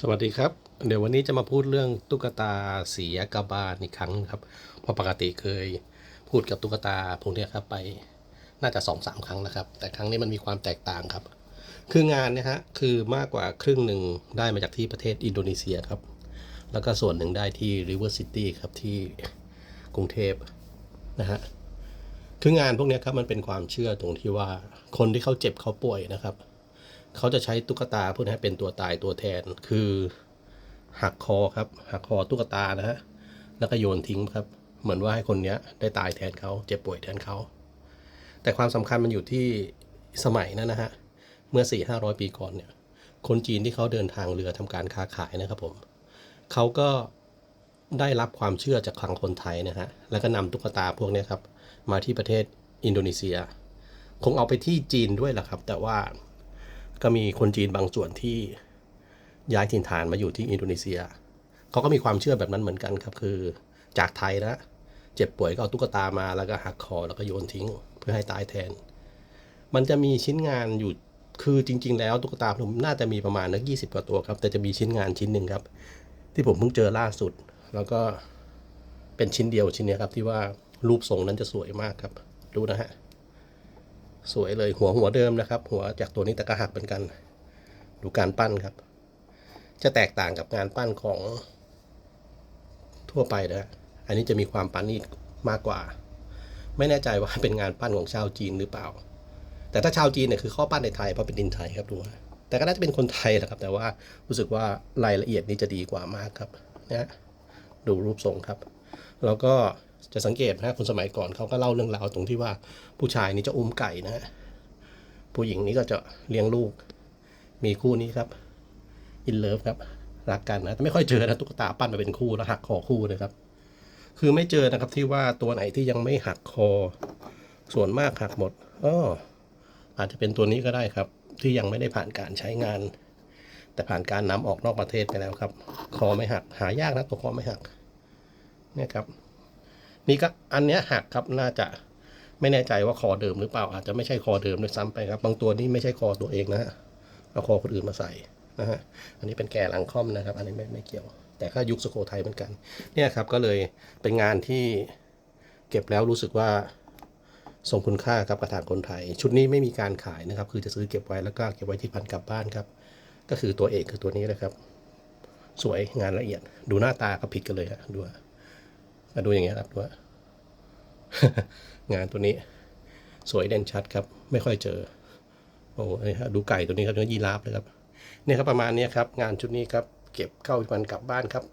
สวัสดีครับ เดี๋ยววันนี้จะมาพูดเรื่องตุ๊กตาเสียกบาลอีกครั้งครับเพราะปกติเคยพูดกับตุ๊กตาพวกนี้ครับไปน่าจะสองสามครั้งนะครับ แต่ครั้งนี้มันมีความแตกต่างครับ คืองานเนี่ยฮะคือมากกว่าครึ่งหนึ่งได้มาจากที่ประเทศอินโดนีเซียครับ แล้วก็ส่วนหนึ่งได้ที่ River City ครับที่กรุงเทพนะฮะคืองานพวกนี้ครับมันเป็นความเชื่อตรงที่ว่าคนที่เขาเจ็บเขาป่วยนะครับ เขาจะใช้ตุ๊กตาพวกนี้เป็นตัวตายตัวแทนคือหักคอครับ หักคอตุ๊กตานะฮะแล้วก็โยนทิ้งครับ เหมือนว่าให้คนเนี้ยได้ตายแทนเขาเจ็บป่วยแทนเขาแต่ความสำคัญมันอยู่ที่สมัยนั้นนะฮะเมื่อ4ี่ห้าร้อยปีก่อนเนี่ย คนจีนที่เขาเดินทางเรือทำการค้าขายนะครับผมเขาก็ได้รับความเชื่อจากคลังคนไทยนะฮะแล้วก็นำตุ๊กตาพวกนี้ครับมาที่ประเทศอินโดนีเซีย คงเอาไปที่จีนด้วยแหละครับ แต่ว่า ก็มีคนจีนบางส่วนที่ย้ายถิ่นฐานมาอยู่ที่อินโดนีเซีย เขาก็มีความเชื่อแบบนั้นเหมือนกันครับ คือจากไทยนะเจ็บป่วยก็เอาตุ๊กตามาแล้วก็หักคอแล้วก็โยนทิ้ง เพื่อให้ตายแทน มันจะมีชิ้นงานอยู่คือจริง ๆ แล้วตุ๊กตาผมน่าจะมีประมาณนักยี่สิบกว่าตัวครับ แต่จะมีชิ้นงานชิ้นหนึ่งครับ ที่ผมเพิ่งเจอล่าสุด แล้วก็เป็นชิ้นเดียวชิ้นนี้ครับที่ว่ารูปทรงนั้นจะสวยมากครับ ดูนะฮะ สวยเลยหัวหัวเดิมนะครับ หัวจากตัวนี้แต่ก็หักเป็นกัน ดูการปั้นครับ จะแตกต่างกับงานปั้นของทั่วไปนะฮะอันนี้จะมีความปั้นนี่มากกว่า ไม่แน่ใจว่าเป็นงานปั้นของชาวจีนหรือเปล่า แต่ถ้าชาวจีนเนี่ยคือข้อปั้นในไทยเพราะเป็นดินไทยครับดูแต่ก็น่าจะเป็นคนไทยแหละครับ แต่ว่ารู้สึกว่ารายละเอียดนี้จะดีกว่ามากครับนะดูรูปทรงครับ แล้วก็ จะสังเกตนะคนสมัยก่อนเขาก็เล่าเรื่องราวตรงที่ว่าผู้ชายนี่จะอุ้มไก่นะฮะผู้หญิงนี่ก็จะเลี้ยงลูก มีคู่นี้ครับอินเลิฟครับรักกันนะแต่ไม่ค่อยเจอนะตุ๊กตาปั้นมาเป็นคู่แล้วหักคอคู่นะครับ คือไม่เจอนะครับที่ว่าตัวไหนที่ยังไม่หักคอ ส่วนมากหักหมดอ้ออาจจะเป็นตัวนี้ก็ได้ครับ ที่ยังไม่ได้ผ่านการใช้งาน แต่ผ่านการนำออกนอกประเทศไปแล้วครับ คอไม่หักหายากนะตัวคอไม่หักเนี่ยครับ นี่ก็อันเนี้ยหักครับน่าจะไม่แน่ใจว่าคอเดิมหรือเปล่าอาจจะไม่ใช่คอเดิมด้วยซ้ำไปครับ บางตัวนี่ไม่ใช่คอตัวเองนะฮะเอาคอคนอื่นมาใส่นะฮะอันนี้เป็นแกะหลังค่อมนะครับ อันนี้ไม่ไม่เกี่ยว แต่ก็ยุคสุโขทัยเหมือนกัน เนี่ยครับก็เลยเป็นงานที่เก็บแล้วรู้สึกว่าทรงคุณค่าครับกระถางคนไทย ชุดนี้ไม่มีการขายนะครับ คือจะซื้อเก็บไว้แล้วก็เก็บไว้ที่พันกลับบ้านครับ ก็คือตัวเอกคือตัวนี้เลยครับ สวยงานละเอียด ดูหน้าตาก็ผิดกันเลยฮะดู มาดูอย่างเงี้ยครับว่างานตัวนี้ สวยเด่นชัดครับ ไม่ค่อยเจอ โอ้โหดูไก่ตัวนี้ครับเนื้อยีราฟเลยครับ เนี่ยครับประมาณนี้ครับ งานชุดนี้ครับ เก็บเข้ามันกลับบ้านครับ